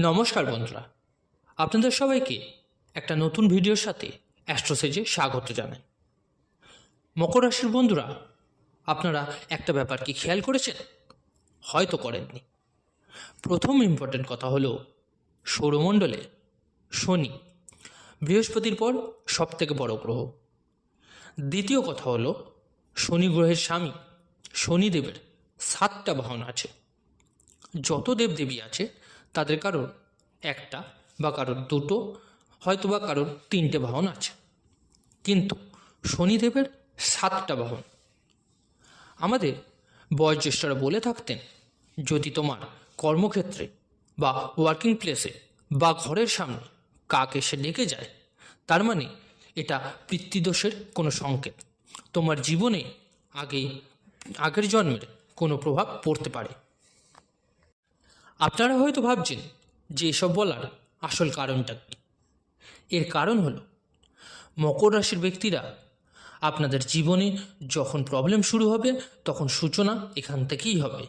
নমস্কার বন্ধুরা, আপনাদের সবাইকে একটা নতুন ভিডিওর সাথে অ্যাস্ট্রোসেজে স্বাগত জানাই। মকর রাশির বন্ধুরা, আপনারা একটা ব্যাপার কি খেয়াল করেছেন? হয়তো করেননি। প্রথম ইম্পর্টেন্ট কথা হলো, সৌরমণ্ডলে শনি বৃহস্পতির পর সব থেকে বড় গ্রহ। দ্বিতীয় কথা হলো, শনি গ্রহের স্বামী শনিদেবের সাতটা বাহন আছে। যত দেবদেবী আছে তাদের কারোর একটা বা কারোর দুটো হয়তো বা কারোর তিনটে বাহন আছে। কিন্তু শনিদেবের সাতটা বাহন। আমাদের বয়োজ্যেষ্ঠরা বলে থাকতেন, যদি তোমার কর্মক্ষেত্রে বা ওয়ার্কিং প্লেসে বা ঘরের সামনে কাক এসে ডেকে যায়, তার মানে এটা পিতৃদোষের কোনো সংকেত। তোমার জীবনে আগে, আগের জন্মের কোনো প্রভাব পড়তে পারে। আপনারা হয়তো ভাবছেন যে এসব বলার আসল কারণটা কী? এর কারণ হলো, মকর রাশির ব্যক্তিরা আপনাদের জীবনে যখন প্রবলেম শুরু হবে, তখন সূচনা এখান থেকেই হবে।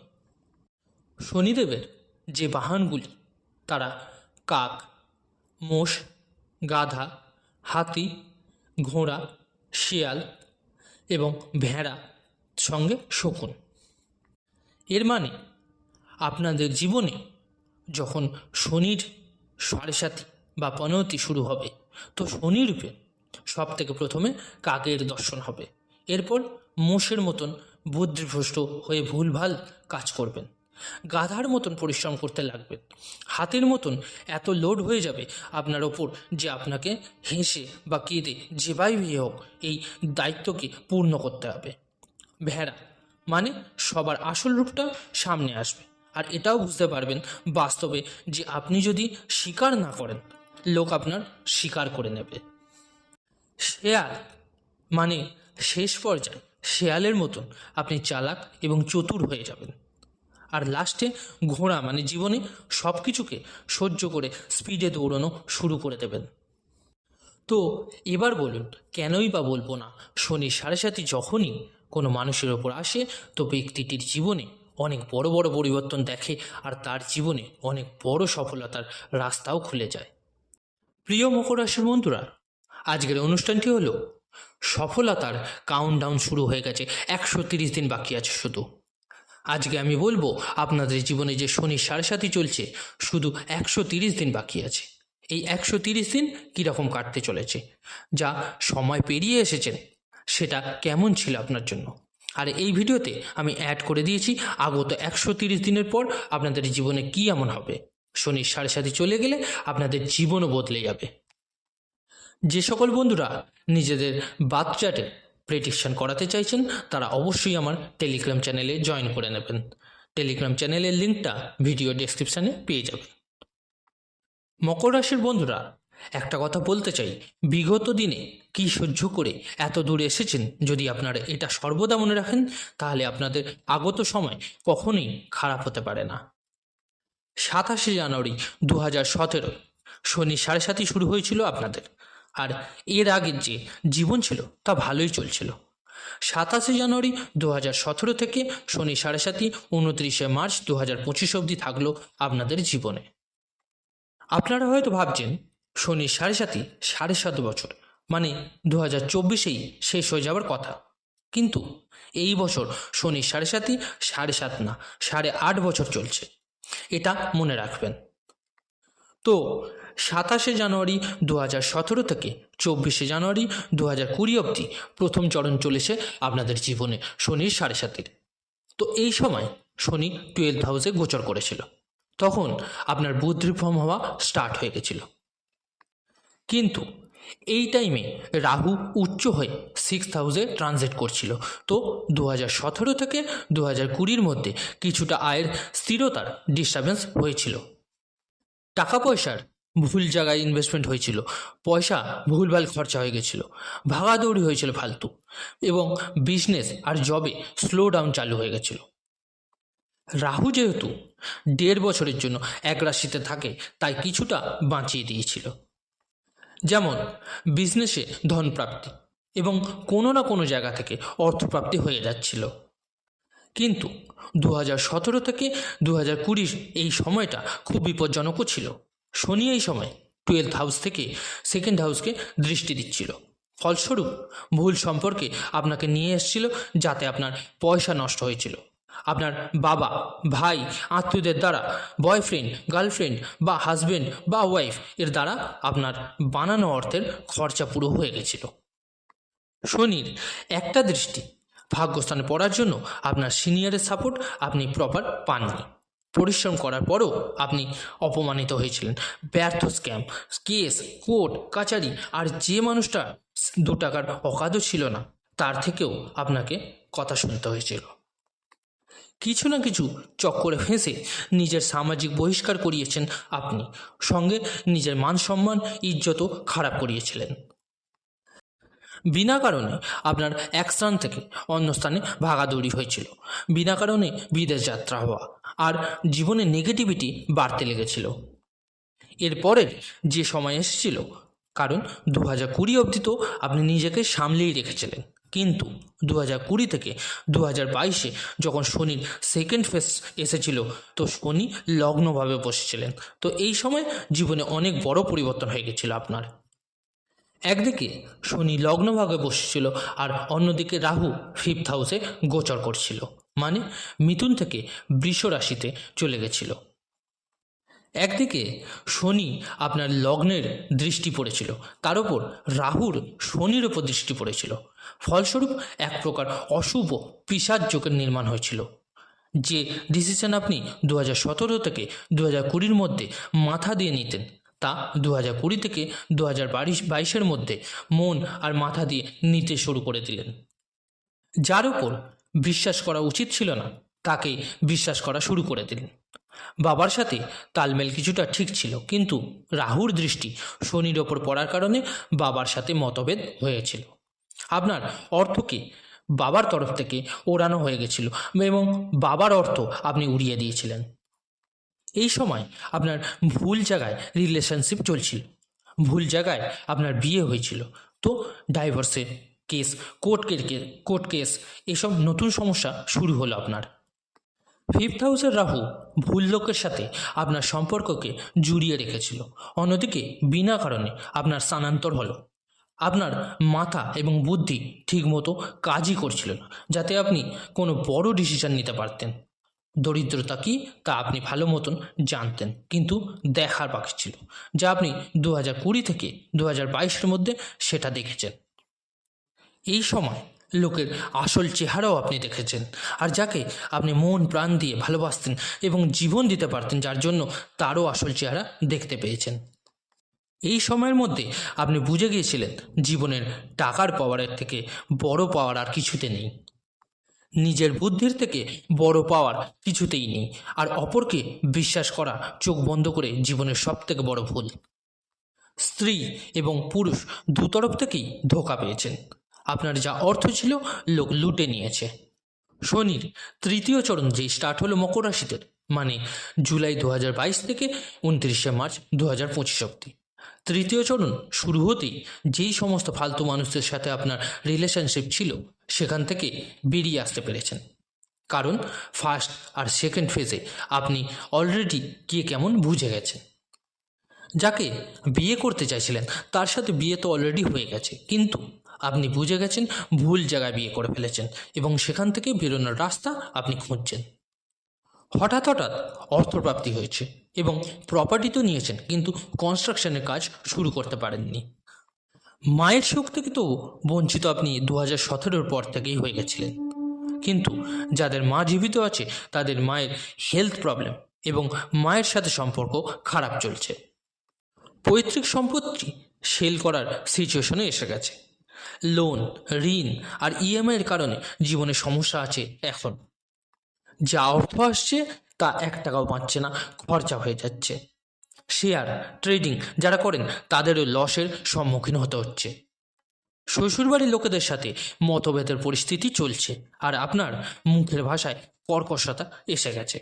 শনিদেবের যে বাহনগুলি, তারা কাক, মোষ, গাধা, হাতি, ঘোড়া, শিয়াল এবং ভেড়া সঙ্গে শকুন। এর মানে আপনাদের জীবনে যখন শনির সাড়ে সাথী বা পনতি শুরু হবে, তো শনি রূপে সব থেকে প্রথমে কাকের দর্শন হবে। এরপর মোষের মতন বুদ্ধিভ্রষ্ট হয়ে ভুলভাল কাজ করবেন। গাধার মতন পরিশ্রম করতে লাগবে হাতের মতন এত লোড হয়ে যাবে আপনার ওপর যে আপনাকে হেসে বা কেঁদে যেভাবেই হোক এই দায়িত্বকে পূর্ণ করতে হবে। ভেড়া মানে সবার আসল রূপটা সামনে আসবে। আর এটাও বুঝতে পারবেন বাস্তবে যে আপনি যদি স্বীকার না করেন, লোক আপনার স্বীকার করে নেবে। শেয়াল মানে শেষ পর্যায়ে শেয়ালের মতন আপনি চালাক এবং চতুর হয়ে যাবেন। আর লাস্টে ঘোড়া মানে জীবনে সব কিছুকে সহ্য করে স্পিডে দৌড়ানো শুরু করে দেবেন। তো এবার বলুন, কেনই বা বলব না, শনি সাড়ে সাথে যখনই কোনো মানুষের ওপর আসে, তো ব্যক্তিটির জীবনে অনেক বড় বড় পরিবর্তন দেখে আর তার জীবনে অনেক বড় সফলতার রাস্তাও খুলে যায়। প্রিয় মকর রাশির বন্ধুরা, আজকের অনুষ্ঠানটি হলো সফলতার কাউন্টডাউন শুরু হয়ে গেছে, একশো তিরিশ দিন বাকি আছে শুধু। আজকে আমি বলব আপনাদের জীবনে যে শনি সাড়ে সাথে চলছে, শুধু একশো তিরিশ দিন বাকি আছে। এই একশো তিরিশ দিন কীরকম কাটতে চলেছে? যা সময় পেরিয়ে এসেছেন সেটা কেমন ছিল আপনার জন্য? আর এই ভিডিওতে আমি অ্যাড করে দিয়েছি আগত একশো দিনের পর আপনাদের জীবনে কি এমন হবে? শনির সাড়ে সাথে চলে গেলে আপনাদের জীবনও বদলে যাবে। যে সকল বন্ধুরা নিজেদের বাচ্চাটে প্রেডিকশন করাতে চাইছেন, তারা অবশ্যই আমার টেলিগ্রাম চ্যানেলে জয়েন করে নেবেন। টেলিগ্রাম চ্যানেলের লিঙ্কটা ভিডিও ডেসক্রিপশানে পেয়ে যাবেন। মকর রাশির বন্ধুরা একটা কথা বলতে চাই। বিগত দিনে কি সহ্য করে এত দূরে এসেছেন? যদি আপনারা এটা সর্বদা মনে রাখেন, তাহলে আপনাদের আগত সময় কখনোই খারাপ হতে পারে না। সাতাশে জানুয়ারি দু হাজার সতেরো, শনি সাড়ে সাতই শুরু হয়েছিল আপনাদের। আর এর আগের যে জীবন ছিল, তা ভালোই চলছিল। সাতাশে জানুয়ারি দু হাজার সতেরো থেকে শনি সাড়ে সাতই উনত্রিশে মার্চ দু হাজার পঁচিশ অবধি থাকল আপনাদের জীবনে। আপনারা হয়তো ভাবছেন শনি সাড়ে সাতই, সাড়ে সাত বছর। মানে দু হাজার চব্বিশেই শেষ হয়ে যাওয়ার কথা। কিন্তু এই বছর শনি সাড়ে সাতই, সাড়ে সাত না, সাড়ে আট বছর চলছে। এটা মনে রাখবেন। তো সাতাশে জানুয়ারি দু হাজার সতেরো থেকে চব্বিশে জানুয়ারি দু হাজার কুড়ি অবধি প্রথম চরণ চলেছে আপনাদের জীবনে শনির সাড়ে সাতের। তো এই সময় শনি টুয়েলভ হাউসে গোচর করেছিল। তখন আপনার বুদ্ধিভ্রম হওয়া স্টার্ট হয়ে গেছিল। কিন্তু এই টাইমে রাহু উচ্চ হয়ে সিক্স হাউসে ট্রানজিট করছিল। তো দু হাজার সতেরো থেকে দু হাজার কুড়ির মধ্যে কিছুটা আয়ের স্থিরতার ডিস্টারবেন্স হয়েছিল। টাকা পয়সার ভুল জায়গায় ইনভেস্টমেন্ট হয়েছিল। পয়সা ভুলভাল খরচা হয়ে গেছিল। ভাগাদৌড়ি হয়েছিল ফালতু এবং বিজনেস আর জবে স্লো ডাউন চালু হয়ে গেছিল। রাহু যেহেতু দেড় বছরের জন্য এক রাশিতে থাকে, তাই কিছুটা বাঁচিয়ে দিয়েছিল। যেমন বিজনেসে ধনপ্রাপ্তি এবং কোনো না কোনো জায়গা থেকে অর্থপ্রাপ্তি হয়ে যাচ্ছিল। কিন্তু দু সতেরো থেকে দু হাজার কুড়ির এই সময়টা খুব বিপজ্জনকও ছিল। শনি এই সময় টুয়েলথ হাউস থেকে সেকেন্ড হাউসকে দৃষ্টি দিচ্ছিল। ফলস্বরূপ ভুল সম্পর্কে আপনাকে নিয়ে এসেছিল যাতে আপনার পয়সা নষ্ট হয়েছিল। আপনার বাবা, ভাই, আত্মীয়দের দ্বারা বয়ফ্রেন্ড গার্লফ্রেন্ড বা হাজবেন্ড বা ওয়াইফ এর দ্বারা আপনার বানানো অর্থের খরচা পুরো হয়ে গেছিল। শনির একটা দৃষ্টি, ভাগ্যস্থানে পড়ার জন্য আপনার সিনিয়রের সাপোর্ট আপনি প্রপার পাননি। পরিশ্রম করার পরও আপনি অপমানিত হয়েছিলেন। ব্যর্থ স্ক্যাম কেস কোর্ট কাচারি আর যে মানুষটা দু টাকার অকাদও ছিল না, তার থেকেও আপনাকে কথা শুনতে হয়েছিল। কিছু না কিছু চক্করে ফেঁসে নিজের সামাজিক বহিষ্কার করিয়েছেন আপনি। সঙ্গে নিজের মান সম্মান, ইজ্জতও খারাপ করিয়েছিলেন। বিনা কারণে আপনার এক স্থান থেকে অন্য স্থানে ভাগাদৌড়ি হয়েছিল। বিনা কারণে বিদেশ যাত্রা হওয়া আর জীবনে নেগেটিভিটি বাড়তে লেগেছিল। এরপরে যে সময় এসেছিল, কারণ দু হাজার কুড়ি অবধি তো আপনি নিজেকে সামলেই রেখেছিলেন। কিন্তু দু হাজার কুড়ি থেকে দু হাজার বাইশে যখন শনির সেকেন্ড ফেস এসেছিল, তো শনি লগ্নভাবে বসেছিলেন। তো এই সময় জীবনে অনেক বড় পরিবর্তন হয়ে গেছিল আপনার। একদিকে শনি লগ্নভাগে বসেছিল আর অন্যদিকে রাহু ফিফথ হাউসে গোচর করছিল। মানে মিথুন থেকে বৃষ রাশিতে চলে গেছিল। একদিকে শনি আপনার লগ্নের দৃষ্টি পড়েছিল, তার উপর রাহুর শনির ওপর দৃষ্টি পড়েছিল। ফলস্বরূপ এক প্রকার অশুভ পিসার যোগের নির্মাণ হয়েছিল। যে ডিসিশন আপনি দু হাজার সতেরো থেকে দু হাজার কুড়ির মধ্যে মাথা দিয়ে নিতেন, তা দু হাজার কুড়ি থেকে দু হাজার বাইশ বাইশের মধ্যে মন আর মাথা দিয়ে নিতে শুরু করে দিলেন। যার উপর বিশ্বাস করা উচিত ছিল না, তাকে বিশ্বাস করা শুরু করে দিলেন। বাবার সাথে তালমেল কিছুটা ঠিক ছিল, কিন্তু রাহুর দৃষ্টি শনির ওপর পড়ার কারণে বাবার সাথে মতভেদ হয়েছিল। আপনার অর্থকে বাবার তরফ থেকে ওড়ানো হয়ে গেছিল এবং বাবার অর্থ আপনি উড়িয়ে দিয়েছিলেন। এই সময় আপনার ভুল জায়গায় রিলেশনশিপ চলছিল। ভুল জায়গায় আপনার বিয়ে হয়েছিল। তো ডাইভোর্সের কেস কোর্ট কোর্ট কেস এসব নতুন সমস্যা শুরু হলো আপনার। ফিফথ হাউসের রাহু ভুল লোকের সাথে আপনার সম্পর্ককে জুড়িয়ে রেখেছিল। অন্যদিকে বিনা কারণে আপনার স্থানান্তর হলো। আপনার মাথা এবং বুদ্ধি ঠিকমতো কাজই করছিল না, যাতে আপনি কোনো বড় ডিসিশন নিতে পারতেন। দরিদ্রতা কি? তা আপনি ভালো মতন জানতেন, কিন্তু দেখার বাকি ছিল, যা আপনি দু কুড়ি থেকে দু হাজার বাইশের মধ্যে সেটা দেখেছেন। এই সময় লোকের আসল চেহারাও আপনি দেখেছেন। আর যাকে আপনি মন, প্রাণ দিয়ে ভালোবাসতেন এবং জীবন দিতে পারতেন, যার জন্য তারও আসল চেহারা দেখতে পেয়েছেন। এই সময়ের মধ্যে আপনি বুঝে গিয়েছিলেন জীবনের টাকার পাওয়ারের থেকে বড় পাওয়ার আর কিছুতে নেই। নিজের বুদ্ধির থেকে বড় পাওয়ার কিছুতেই নেই। আর অপরকে বিশ্বাস করা, চোখ বন্ধ করে জীবনের সব থেকে বড় ভুল। স্ত্রী এবং পুরুষ দুতরফ থেকেই ধোকা পেয়েছেন। আপনার যা অর্থ ছিল লোক লুটে নিয়েছে। শনির তৃতীয় চরণ যেই স্টার্ট হলো মকর রাশিতে মানে জুলাই দু হাজার বাইশ থেকে উনত্রিশে মার্চ দু হাজার পঁচিশ অব্দি তৃতীয় চরণ শুরু হতেই যেই সমস্ত ফালতু মানুষদের সাথে আপনার রিলেশনশিপ ছিল, সেখান থেকে বেরিয়ে আসতে পেরেছেন। কারণ ফার্স্ট আর সেকেন্ড ফেজে আপনি অলরেডি কে কেমন বুঝে গেছেন। যাকে বিয়ে করতে চাইছিলেন, তার সাথে বিয়ে তো অলরেডি হয়ে গেছে, কিন্তু আপনি বুঝে গেছেন, ভুল জায়গায় বিয়ে করে ফেলেছেন এবং সেখান থেকে বেরোনোর রাস্তা আপনি খুঁজছেন। হঠাৎ হঠাৎ অর্থপ্রাপ্তি হয়েছে এবং প্রপার্টি তো নিয়েছেন, কিন্তু কনস্ট্রাকশনের কাজ শুরু করতে পারেননি। মায়ের সুখ থেকে তো বঞ্চিত আপনি দু হাজার সতেরোর পর থেকেই হয়ে গেছিলেন। কিন্তু যাদের মা জীবিত আছে, তাদের মায়ের হেলথ প্রবলেম এবং মায়ের সাথে সম্পর্ক খারাপ চলছে। পৈতৃক সম্পত্তি সেল করার সিচুয়েশনে এসে গেছে। লোন ঋণ আর ইএমআইয়ের কারণে জীবনে সমস্যা আছে এখন। যা অর্থ আসছে তা এক টাকাও পাচ্ছে না, খরচা হয়ে যাচ্ছে। শেয়ার ট্রেডিং যারা করেন তাদেরও লসের সম্মুখীন হতে হচ্ছে। শ্বশুরবাড়ির লোকেদের সাথে মতভেদের পরিস্থিতি চলছে আর আপনার মুখের ভাষায় কর্কশতা এসে গেছে।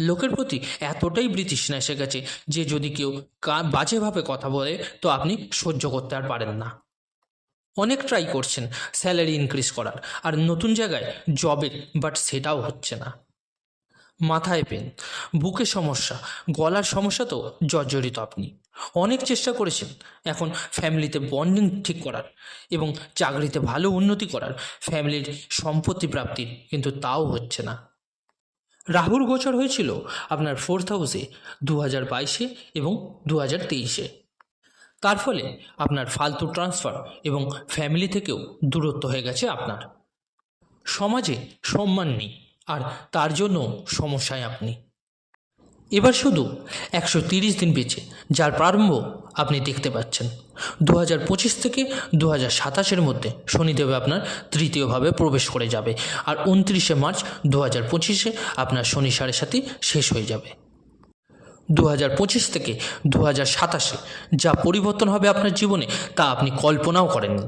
লোকের প্রতি এতটাই ব্রিটিশনা এসে গেছে যে যদি কেউ বাজেভাবে কথা বলে, তো আপনি সহ্য করতে আর পারেন না। অনেক ট্রাই করছেন স্যালারি ইনক্রিজ করার। আর নতুন জায়গায় জবের বাট সেটাও হচ্ছে না। মাথায় পেন, বুকে সমস্যা, গলার সমস্যা তো জর্জরিত আপনি। অনেক চেষ্টা করেছেন, এখন ফ্যামিলিতে বন্ডিং ঠিক করার এবং চাকরিতে ভালো উন্নতি করার ফ্যামিলির সম্পত্তি প্রাপ্তির, কিন্তু তাও হচ্ছে না। রাহুর গোচর হয়েছিল আপনার ফোর্থ হাউসে দু হাজার বাইশে এবং দু হাজার তেইশে। তার ফলে আপনার ফালতু ট্রান্সফার এবং ফ্যামিলি থেকেও দূরত্ব হয়ে গেছে আপনার। সমাজে সম্মান নেই, আর তার জন্য সমস্যায় আপনি। এবার শুধু একশো তিরিশ দিন বেঁচে, যার প্রারম্ভ আপনি দেখতে পাচ্ছেন। দু হাজার পঁচিশ থেকে দু হাজার সাতাশের মধ্যে শনিদেব আপনার তৃতীয়ভাবে প্রবেশ করে যাবে, আর উনত্রিশে মার্চ দু হাজার পঁচিশে আপনার শনি সাড়ে সাথে শেষ হয়ে যাবে। দু হাজার পঁচিশ থেকে দু হাজার সাতাশে যা পরিবর্তন হবে আপনার জীবনে, তা আপনি কল্পনাও করেননি।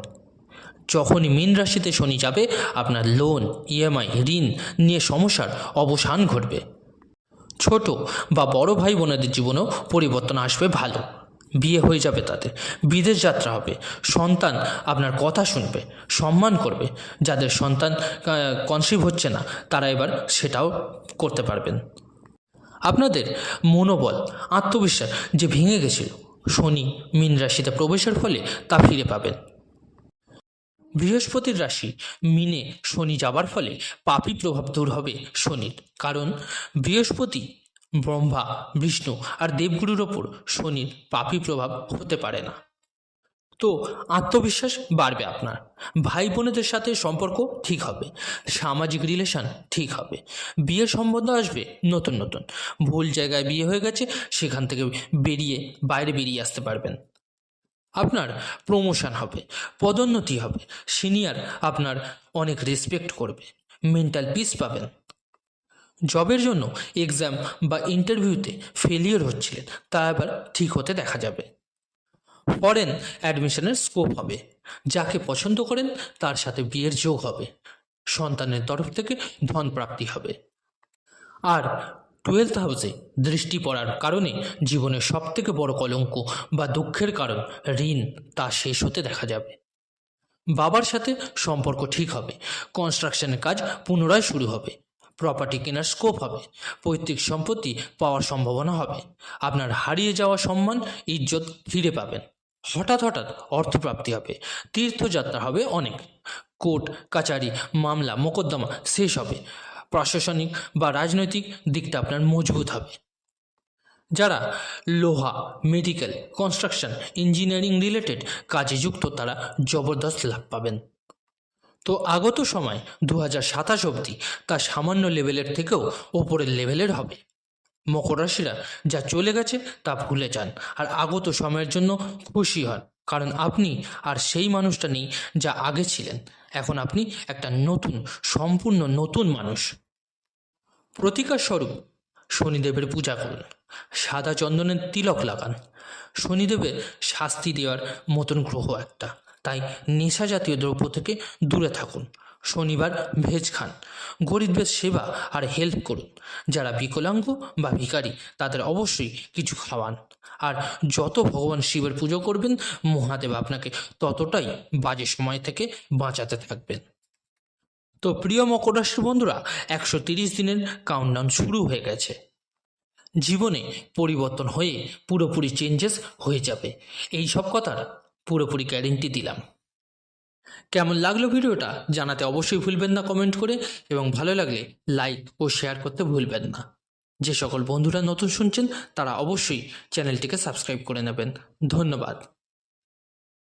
যখনই মীন রাশিতে শনি যাবে, আপনার লোন ইএমআই ঋণ নিয়ে সমস্যার অবসান ঘটবে। ছোট বা বড় ভাই বোনেদের জীবনেও পরিবর্তন আসবে ভালো। বিয়ে হয়ে যাবে তাতে বিদেশ যাত্রা হবে, সন্তান আপনার কথা শুনবে, সম্মান করবে। যাদের সন্তান কনসিভ হচ্ছে না, তারা এবার সেটাও করতে পারবেন। আপনাদের মনোবল, আত্মবিশ্বাস যে ভেঙে গেছিল, শনি, মীন রাশিতে প্রবেশের ফলে তা ফিরে পাবেন। বৃহস্পতির রাশি, মিনে শনি যাবার ফলে পাপি প্রভাব দূর হবে শনির। কারণ বৃহস্পতি, ব্রহ্মা, বিষ্ণু আর দেবগুরুর ওপর শনির পাপি প্রভাব হতে পারে না। তো আত্মবিশ্বাস বাড়বে আপনার। ভাই বোনেদের সাথে সম্পর্ক ঠিক হবে, সামাজিক রিলেশন ঠিক হবে, বিয়ের সম্বন্ধ আসবে নতুন নতুন। ভুল জায়গায় বিয়ে হয়ে গেছে, সেখান থেকে বেরিয়ে, বাইরে বেরিয়ে আসতে পারবেন। আপনার প্রমোশন হবে, পদোন্নতি হবে সিনিয়র আপনার অনেক রেসপেক্ট করবে মেন্টাল পিস পাবেন। জবের জন্য এক্সাম বা ইন্টারভিউতে ফেলিওর হচ্ছিলেন, তা আবার ঠিক হতে দেখা যাবে। ফরেন অ্যাডমিশনের স্কোপ হবে। যাকে পছন্দ করেন, তার সাথে বিয়ের যোগ হবে। সন্তানের তরফ থেকে ধন প্রাপ্তি হবে। আর টুয়েলথ হাউসে দৃষ্টি পড়ার কারণে জীবনের সবথেকে বড় কলঙ্ক বা দুঃখের কারণ ঋণ তা শেষ হতে দেখা যাবে। বাবার সাথে সম্পর্ক ঠিক হবে। কনস্ট্রাকশনের কাজ পুনরায় শুরু হবে। প্রপার্টি কেনার স্কোপ হবে। পৈতৃক সম্পত্তি পাওয়ার সম্ভাবনা হবে। আপনার হারিয়ে যাওয়া সম্মান, ইজ্জত ফিরে পাবেন। হঠাৎ হঠাৎ অর্থপ্রাপ্তি হবে, তীর্থযাত্রা হবে অনেক। কোর্ট, কাচারি, মামলা, মোকদ্দমা, শেষ হবে। প্রশাসনিক বা রাজনৈতিক দিকটা আপনার মজবুত হবে। যারা লোহা, মেডিকেল কনস্ট্রাকশন ইঞ্জিনিয়ারিং রিলেটেড কাজে যুক্ত, তারা জবরদস্ত লাভ পাবেন। তো আগত সময় দু হাজার সাতাশ অবধি তা সামান্য লেভেলের থেকেও ওপরের লেভেলের হবে। মকর রাশিরা যা চলে গেছে তা ভুলে যান আর আগত সময়ের জন্য খুশি হন। কারণ আপনি আর সেই মানুষটা নেই যা আগে ছিলেন। এখন আপনি একটা নতুন, সম্পূর্ণ নতুন মানুষ। প্রতিকার স্বরূপ শনিদেবের পূজা করুন। সাদা চন্দনের তিলক লাগান। শনিদেবের শাস্তি দেওয়ার মতন গ্রহ একটা। তাই নেশা জাতীয় দ্রব্য থেকে দূরে থাকুন। শনিবার ভেজ খান। গরিবদের সেবা আর হেল্প করুন। যারা বিকলাঙ্গ বা ভিখারি, তাদের অবশ্যই কিছু খাওয়ান। আর যত ভগবান শিবের পুজো করবেন, মহাদেব আপনাকে ততটাই বাজে সময় থেকে বাঁচাতে থাকবেন। তো প্রিয় মকর রাশির বন্ধুরা, একশো তিরিশ দিনের কাউন্টডাউন শুরু হয়ে গেছে। জীবনে পরিবর্তন হয়ে পুরোপুরি চেঞ্জেস হয়ে যাবে। এই সব কথার পুরোপুরি গ্যারেন্টি দিলাম। কেমন লাগল ভিডিওটা জানাতে অবশ্যই ভুলবেন না কমেন্ট করে এবং ভালো লাগলে লাইক ও শেয়ার করতে ভুলবেন না। যে সকল বন্ধুরা নতুন শুনছেন তারা অবশ্যই চ্যানেলটিকে সাবস্ক্রাইব করে নেবেন। ধন্যবাদ।